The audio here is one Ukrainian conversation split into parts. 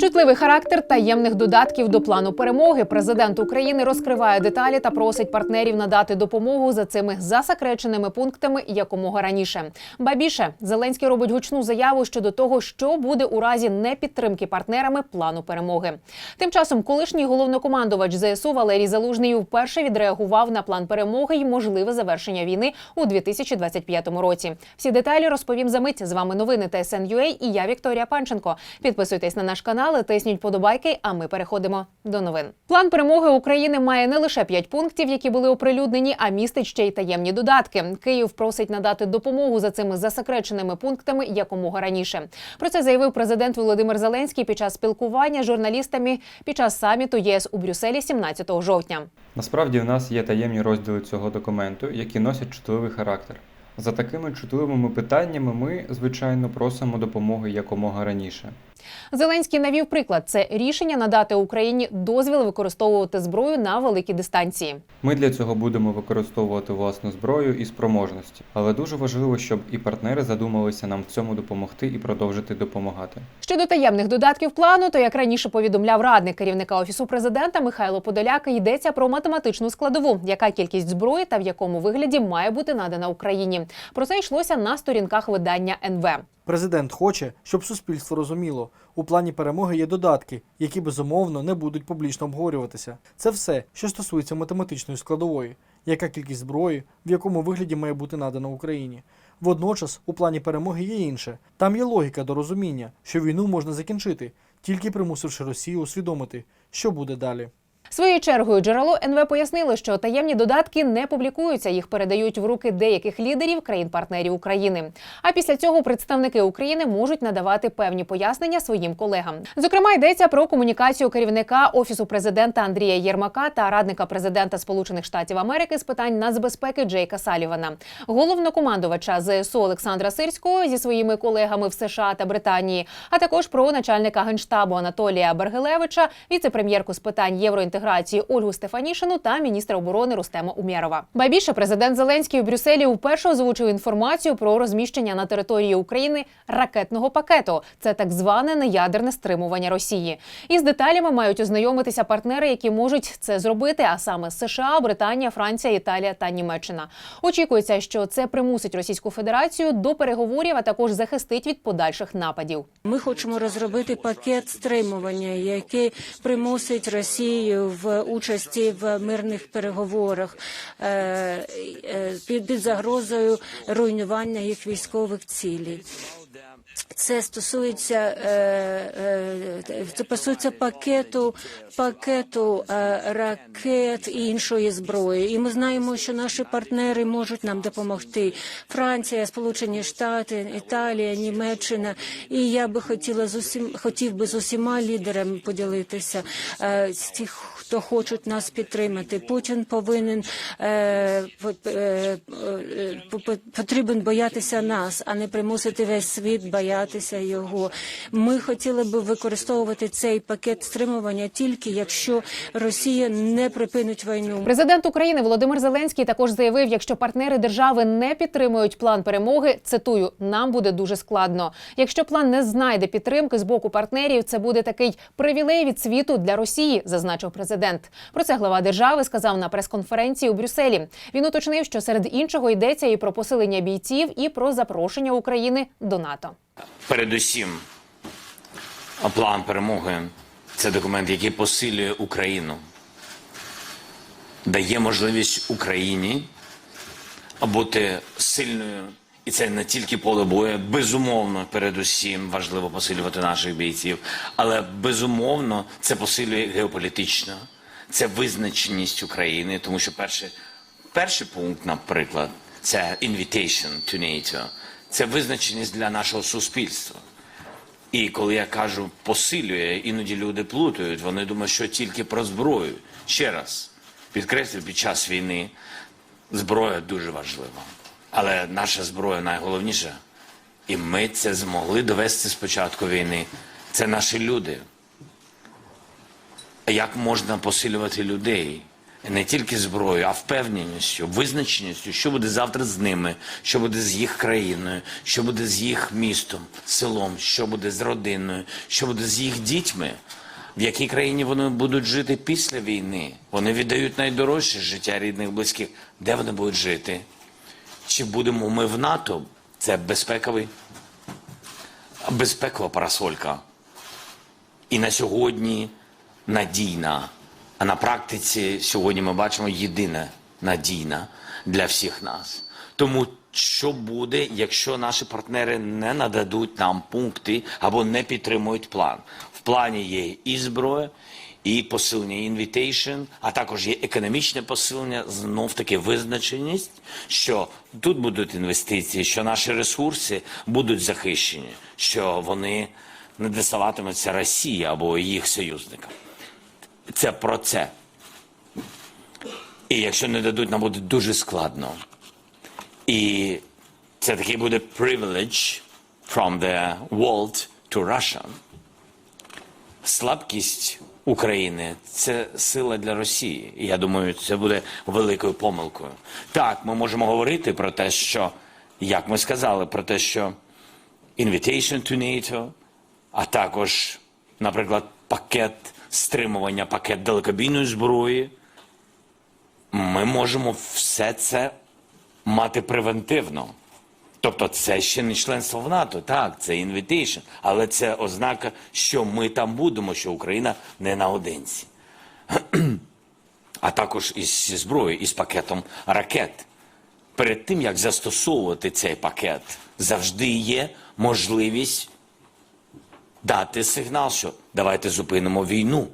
Чутливий характер таємних додатків до плану перемоги. Президент України розкриває деталі та просить партнерів надати допомогу за цими засекреченими пунктами якомога раніше. Ба більше Зеленський робить гучну заяву щодо того, що буде у разі непідтримки партнерами плану перемоги. Тим часом, колишній головнокомандувач ЗСУ Валерій Залужний вперше відреагував на план перемоги й можливе завершення війни у 2025 році. Всі деталі розповім за мить. З вами новини ТСН.UA і я Вікторія Панченко. Підписуйтесь на наш канал, і тисніть подобайки. А ми переходимо до новин. План перемоги України має не лише п'ять пунктів, які були оприлюднені, а містить ще й таємні додатки. Київ просить надати допомогу за цими засекреченими пунктами якомога раніше. Про це заявив президент Володимир Зеленський під час спілкування з журналістами під час саміту ЄС у Брюсселі 17 жовтня. Насправді в нас є таємні розділи цього документу, які носять чутливий характер. За такими чутливими питаннями ми, звичайно, просимо допомоги якомога раніше. Зеленський навів приклад: це рішення надати Україні дозвіл використовувати зброю на великі дистанції. Ми для цього будемо використовувати власну зброю і спроможності, але дуже важливо, щоб і партнери задумалися нам в цьому допомогти і продовжити допомагати. Щодо таємних додатків плану, то як раніше повідомляв радник керівника офісу президента Михайло Подоляк, йдеться про математичну складову, яка кількість зброї та в якому вигляді має бути надана Україні. Про це йшлося на сторінках видання НВ. Президент хоче, щоб суспільство розуміло, у плані перемоги є додатки, які безумовно не будуть публічно обговорюватися. Це все, що стосується математичної складової, яка кількість зброї, в якому вигляді має бути надана Україні. Водночас, у плані перемоги є інше. Там є логіка до розуміння, що війну можна закінчити, тільки примусивши Росію усвідомити, що буде далі. Своєю чергою джерело НВ пояснило, що таємні додатки не публікуються, їх передають в руки деяких лідерів країн-партнерів України. А після цього представники України можуть надавати певні пояснення своїм колегам. Зокрема, йдеться про комунікацію керівника офісу президента Андрія Єрмака та радника президента Сполучених Штатів Америки з питань нацбезпеки Джейка Салівана, головнокомандувача ЗСУ Олександра Сирського зі своїми колегами в США та Британії, а також про начальника генштабу Анатолія Бергелевича, віце-прем'єрку з питань євроінтеграції Ольгу Стефанішину та міністра оборони Рустема Умєрова. Ба більше президент Зеленський у Брюсселі вперше озвучив інформацію про розміщення на території України ракетного пакету. Це так зване неядерне стримування Росії. Із деталями мають ознайомитися партнери, які можуть це зробити, а саме США, Британія, Франція, Італія та Німеччина. Очікується, що це примусить Російську Федерацію до переговорів, а також захистить від подальших нападів. Ми хочемо розробити пакет стримування, який примусить Росію в участі в мирних переговорах е, е, під, під загрозою руйнування їх військових цілей. Це стосується е, е, це стосується пакету пакету е, ракет і іншої зброї. І ми знаємо, що наші партнери можуть нам допомогти. Франція, Сполучені Штати, Італія, Німеччина. І я би хотіла з усім хотів би з усіма лідерами поділитися з тих, хто хочуть нас підтримати. Путін повинен по- по- потрібен боятися нас, а не примусити весь світ боятися його. Ми хотіли би використовувати цей пакет стримування тільки якщо Росія не припинить війну. Президент України Володимир Зеленський також заявив, якщо партнери держави не підтримують план перемоги, цитую, нам буде дуже складно. Якщо план не знайде підтримки з боку партнерів, це буде такий привілей від світу для Росії, зазначив президент. Про це глава держави сказав на прес-конференції у Брюсселі. Він уточнив, що серед іншого йдеться і про посилення бійців, і про запрошення України до НАТО. Передусім, план перемоги це документ, який посилює Україну, дає можливість Україні бути сильною. І це не тільки поле бою, безумовно, передусім важливо посилювати наших бійців, але безумовно це посилює геополітично, це визначеність України, тому що перший, перший пункт, наприклад, це invitation to NATO, це визначеність для нашого суспільства. І коли я кажу посилює, іноді люди плутають. Вони думають, що тільки про зброю. Ще раз підкреслю, під час війни зброя дуже важлива. Але наша зброя найголовніша. І ми це змогли довести з початку війни. Це наші люди. Як можна посилювати людей? Не тільки зброєю, а впевненістю, визначеністю, що буде завтра з ними, що буде з їх країною, що буде з їх містом, селом, що буде з родиною, що буде з їх дітьми. В якій країні вони будуть жити після війни? Вони віддають найдорожче життя рідних, близьких. Де вони будуть жити? Чи будемо ми в НАТО? Це безпековий, безпекова парасолька. І на сьогодні надійна. А на практиці сьогодні ми бачимо єдина надійна для всіх нас. Тому що буде, якщо наші партнери не нададуть нам пункти або не підтримують план? В плані є і зброя, і посилення інвітейшн, а також є економічне посилення, знов таки визначеність, що тут будуть інвестиції, що наші ресурси будуть захищені, що вони не досаватимуться Росії або їх союзникам. Це про це. І якщо не дадуть, нам буде дуже складно. І це такий буде privilege from the world to Russia. Слабкість України це сила для Росії. І я думаю, це буде великою помилкою. Так, ми можемо говорити про те, що, як ми сказали, про те, що invitation to NATO, а також, наприклад, пакет стримування, пакет далекобійної зброї. Ми можемо все це мати превентивно. Тобто це ще не членство в НАТО, так, це інвітейшн, але це ознака, що ми там будемо, що Україна не наодинці. А також із зброєю, із пакетом ракет. Перед тим, як застосовувати цей пакет, завжди є можливість дати сигнал, що давайте зупинимо війну.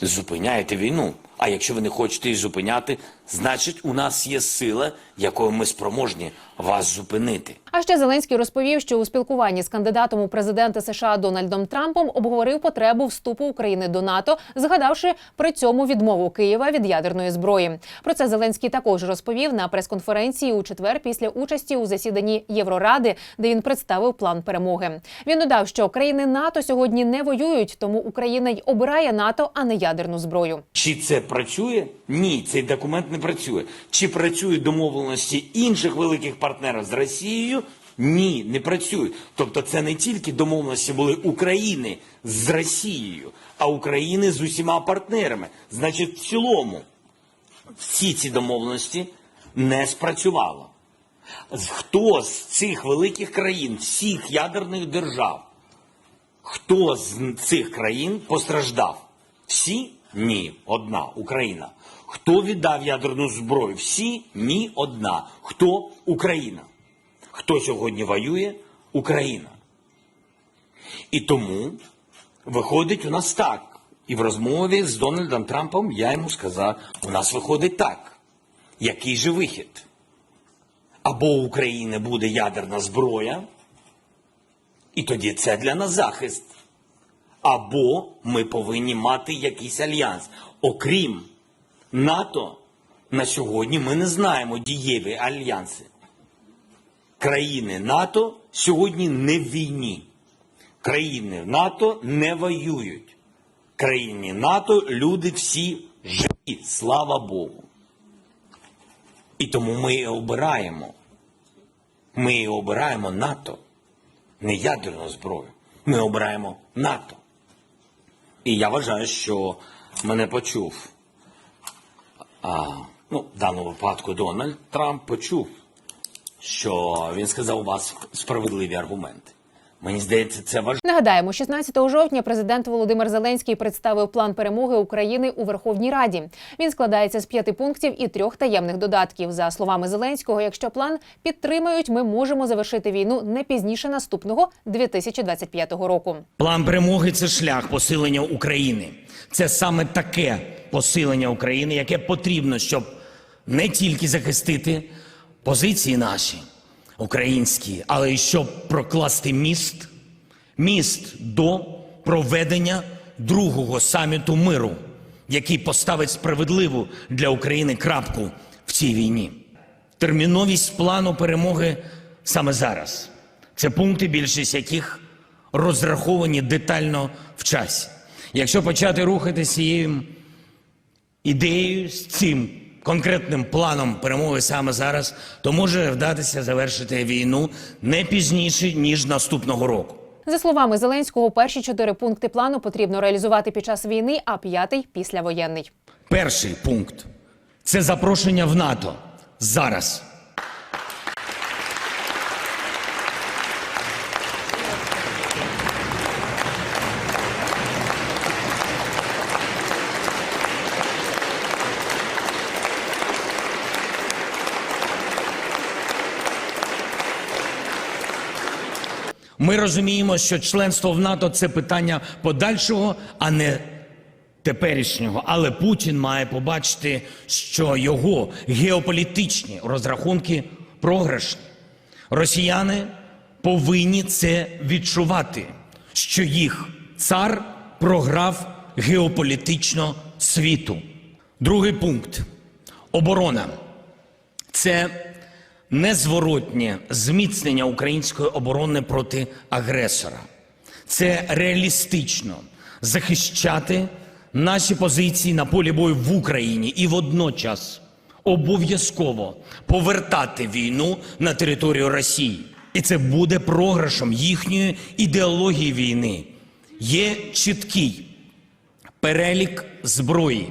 Зупиняєте війну. А якщо ви не хочете її зупиняти, значить у нас є сила, якою ми спроможні вас зупинити. А ще Зеленський розповів, що у спілкуванні з кандидатом у президенти США Дональдом Трампом обговорив потребу вступу України до НАТО, згадавши при цьому відмову Києва від ядерної зброї. Про це Зеленський також розповів на прес-конференції у четвер після участі у засіданні Євроради, де він представив план перемоги. Він додав, що країни НАТО сьогодні не воюють, тому Україна й обирає НАТО, а не ядерну зброю. Чи це працює? Ні, цей документ не працює. Чи працюють домовленості інших великих партнерів з Росією? Ні, не працюють. Тобто це не тільки домовленості були України з Росією, а України з усіма партнерами. Значить, в цілому всі ці домовленості не спрацювали. Хто з цих великих країн, всіх ядерних держав, хто з цих країн постраждав? Всі? Ні, одна Україна. Хто віддав ядерну зброю? Всі? Ні, одна. Хто? Україна. Хто сьогодні воює? Україна. І тому виходить у нас так. І в розмові з Дональдом Трампом я йому сказав: у нас виходить так. Який же вихід? Або у України буде ядерна зброя, і тоді це для нас захист. Або ми повинні мати якийсь альянс. Окрім НАТО, на сьогодні ми не знаємо дієві альянси. Країни НАТО сьогодні не в війні. Країни НАТО не воюють. Країни НАТО люди всі живі, слава Богу. І тому ми і обираємо. Ми і обираємо НАТО, не ядерну зброю. Ми обираємо НАТО. І я вважаю, що мене почув. А, ну, в даному випадку Дональд Трамп почув, що він сказав у вас справедливі аргументи. Мені здається, це важливо. Нагадаємо, 16 жовтня президент Володимир Зеленський представив план перемоги України у Верховній Раді. Він складається з п'яти пунктів і трьох таємних додатків. За словами Зеленського, якщо план підтримають, ми можемо завершити війну не пізніше наступного 2025 року. План перемоги це шлях посилення України. Це саме таке посилення України, яке потрібно, щоб не тільки захистити позиції наші українські, але й щоб прокласти міст, міст до проведення другого саміту миру, який поставить справедливу для України крапку в цій війні. Терміновість плану перемоги саме зараз. Це пункти, більшість яких розраховані детально в часі. Якщо почати рухатися цією ідеєю, з цим конкретним планом перемоги саме зараз, то може вдатися завершити війну не пізніше ніж наступного року. За словами Зеленського, перші чотири пункти плану потрібно реалізувати під час війни, а п'ятий післявоєнний. Перший пункт це запрошення в НАТО зараз. Ми розуміємо, що членство в НАТО це питання подальшого, а не теперішнього. Але Путін має побачити, що його геополітичні розрахунки програшні. Росіяни повинні це відчувати, що їх цар програв геополітично світу. Другий пункт оборона. Це незворотнє зміцнення української оборони проти агресора. Це реалістично захищати наші позиції на полі бою в Україні і водночас обов'язково повертати війну на територію Росії. І це буде програшем їхньої ідеології війни. Є чіткий перелік зброї,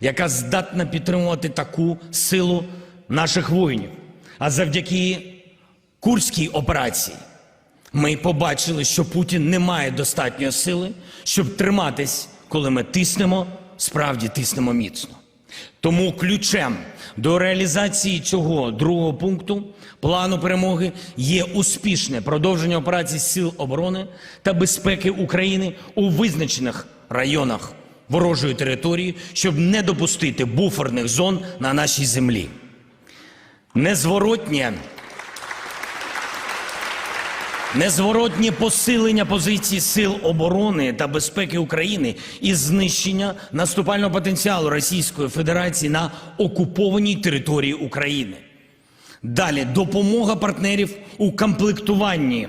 яка здатна підтримувати таку силу наших воїнів. А завдяки Курській операції ми побачили, що Путін не має достатньої сили, щоб триматись, коли ми тиснемо, справді тиснемо міцно. Тому ключем до реалізації цього другого пункту плану перемоги є успішне продовження операцій Сил оборони та безпеки України у визначених районах ворожої території, щоб не допустити буферних зон на нашій землі. Незворотнє Незворотнє посилення позицій сил оборони та безпеки України і знищення наступального потенціалу Російської Федерації на окупованій території України. Далі допомога партнерів у комплектуванні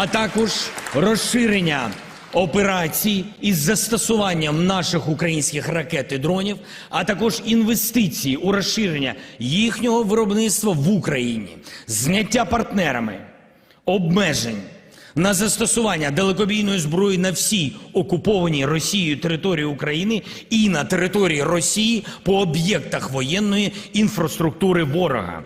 А також розширення операцій із застосуванням наших українських ракет і дронів, а також інвестиції у розширення їхнього виробництва в Україні, зняття партнерами обмежень на застосування далекобійної зброї на всій окупованій Росією території України і на території Росії по об'єктах воєнної інфраструктури ворога.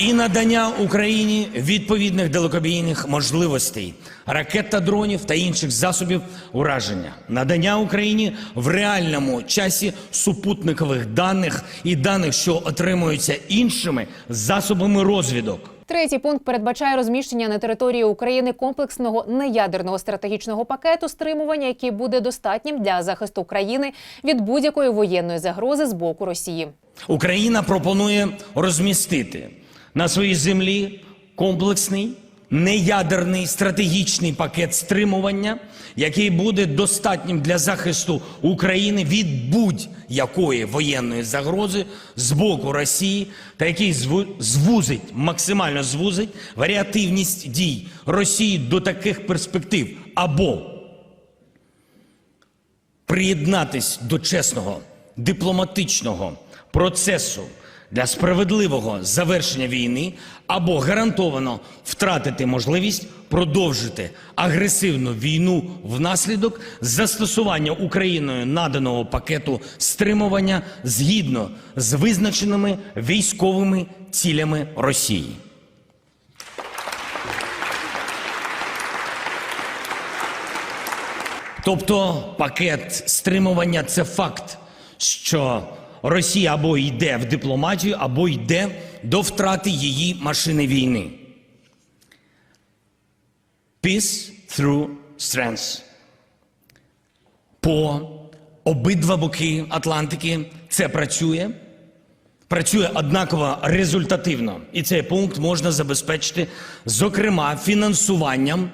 І надання Україні відповідних далекобійних можливостей, ракет та дронів та інших засобів ураження, надання Україні в реальному часі супутникових даних і даних, що отримуються іншими засобами розвідок. Третій пункт передбачає розміщення на території України комплексного неядерного стратегічного пакету стримування, який буде достатнім для захисту країни від будь-якої воєнної загрози з боку Росії. Україна пропонує розмістити на своїй землі комплексний неядерний стратегічний пакет стримування, який буде достатнім для захисту України від будь-якої воєнної загрози з боку Росії, та який зву- звузить, максимально звузить варіативність дій Росії до таких перспектив. Або приєднатись до чесного дипломатичного процесу для справедливого завершення війни або гарантовано втратити можливість продовжити агресивну війну внаслідок застосування Україною наданого пакету стримування згідно з визначеними військовими цілями Росії. Тобто пакет стримування це факт, що Росія або йде в дипломатію, або йде до втрати її машини війни. Peace through strengths. По обидва боки Атлантики це працює. Працює однаково результативно. І цей пункт можна забезпечити, зокрема, фінансуванням,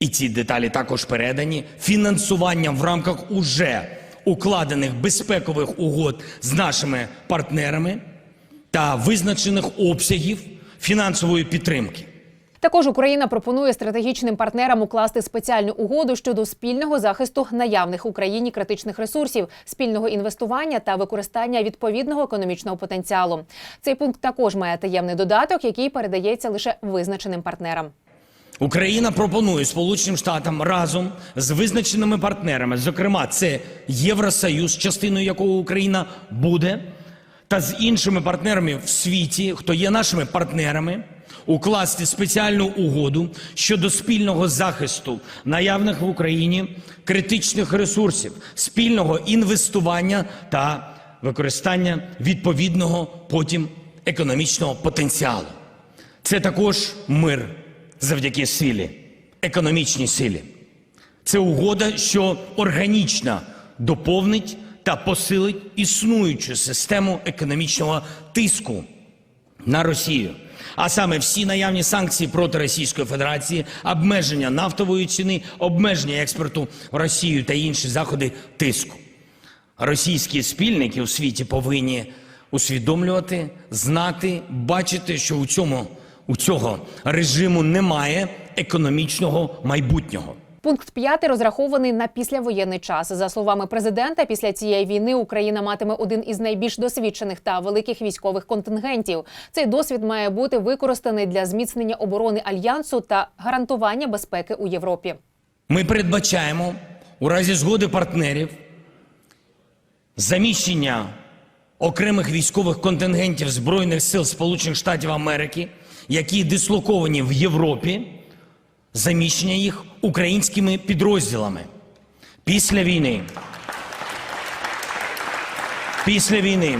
і ці деталі також передані, фінансуванням в рамках уже укладених безпекових угод з нашими партнерами та визначених обсягів фінансової підтримки. Також Україна пропонує стратегічним партнерам укласти спеціальну угоду щодо спільного захисту наявних Україні критичних ресурсів, спільного інвестування та використання відповідного економічного потенціалу. Цей пункт також має таємний додаток, який передається лише визначеним партнерам. Україна пропонує Сполученим Штатам разом з визначеними партнерами, зокрема, це Євросоюз, частиною якого Україна буде, та з іншими партнерами в світі, хто є нашими партнерами, укласти спеціальну угоду щодо спільного захисту наявних в Україні критичних ресурсів, спільного інвестування та використання відповідного потім економічного потенціалу. Це також мир завдяки силі, економічній силі. Це угода, що органічно доповнить та посилить існуючу систему економічного тиску на Росію. А саме всі наявні санкції проти Російської Федерації, обмеження нафтової ціни, обмеження експорту в Росію та інші заходи тиску. Російські спільники у світі повинні усвідомлювати, знати, бачити, що у цьому у цього режиму немає економічного майбутнього. Пункт 5 розрахований на післявоєнний час. За словами президента, після цієї війни Україна матиме один із найбільш досвідчених та великих військових контингентів. Цей досвід має бути використаний для зміцнення оборони альянсу та гарантування безпеки у Європі. Ми передбачаємо у разі згоди партнерів заміщення окремих військових контингентів Збройних сил Сполучених Штатів Америки, які дислоковані в Європі, заміщення їх українськими підрозділами. Після війни. Після війни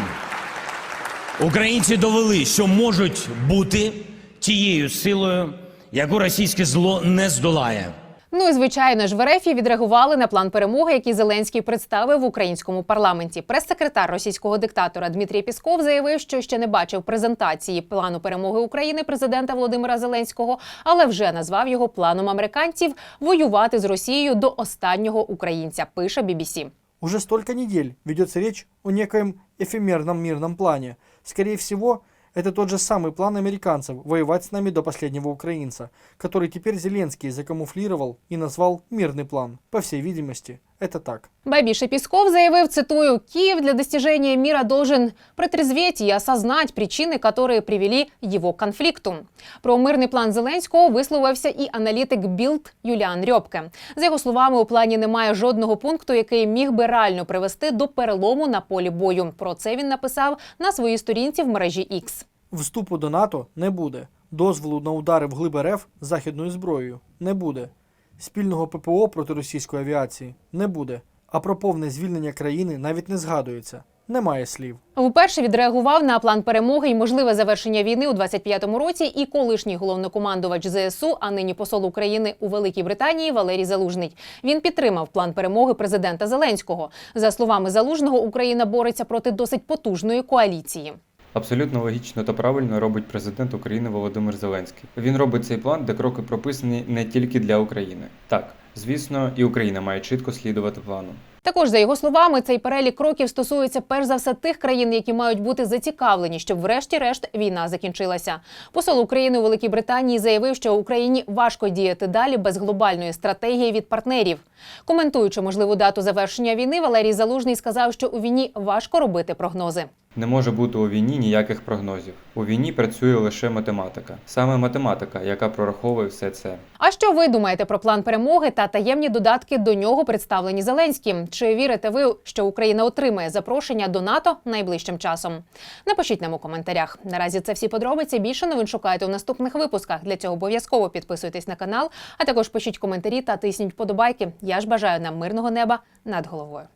українці довели, що можуть бути тією силою, яку російське зло не здолає. Ну і звичайно ж, в РФ відреагували на план перемоги, який Зеленський представив в українському парламенті. Прес-секретар російського диктатора Дмитрій Пісков заявив, що ще не бачив презентації плану перемоги України президента Володимира Зеленського, але вже назвав його планом американців воювати з Росією до останнього українця. Пише BBC. Уже столько недель ведется речь о некоем эфемерном мирном плане. Скорее всего, это тот же самый план американцев воевать с нами до последнего украинца, который теперь Зеленский закамуфлировал и назвал «мирный план». По всей видимости, это так. Бабише Песков заявив, цитую, «Киев для достижения мира должен протрезветь и осознать причины, которые привели его к конфликту». Про мирний план Зеленського висловився і аналітик Білд Юліан Рьобке. За його словами, у плані немає жодного пункту, який міг би реально привести до перелому на полі бою. Про це він написав на своїй сторінці в мережі X. Вступу до НАТО не буде. Дозволу на удари в глиб РФ західною зброєю не буде. Спільного ППО проти російської авіації не буде. А про повне звільнення країни навіть не згадується. Немає слів. Вперше відреагував на план перемоги і можливе завершення війни у 25-му році. І колишній головнокомандувач ЗСУ, а нині посол України у Великій Британії Валерій Залужний. Він підтримав план перемоги президента Зеленського. За словами Залужного, Україна бореться проти досить потужної коаліції. Абсолютно логічно та правильно робить президент України Володимир Зеленський. Він робить цей план, де кроки прописані не тільки для України. Так, звісно, і Україна має чітко слідувати плану. Також за його словами, цей перелік кроків стосується перш за все тих країн, які мають бути зацікавлені, щоб врешті-решт війна закінчилася. Посол України у Великій Британії заявив, що Україні важко діяти далі без глобальної стратегії від партнерів. Коментуючи можливу дату завершення війни, Валерій Залужний сказав, що у війні важко робити прогнози. Не може бути у війні ніяких прогнозів. У війні працює лише математика. Саме математика, яка прораховує все це. А що ви думаєте про план перемоги та таємні додатки до нього представлені Зеленським? Чи вірите ви, що Україна отримає запрошення до НАТО найближчим часом? Напишіть нам у коментарях. Наразі це всі подробиці. Більше новин шукайте у наступних випусках. Для цього обов'язково підписуйтесь на канал, а також пишіть коментарі та тисніть подобайки. Я ж бажаю нам мирного неба над головою.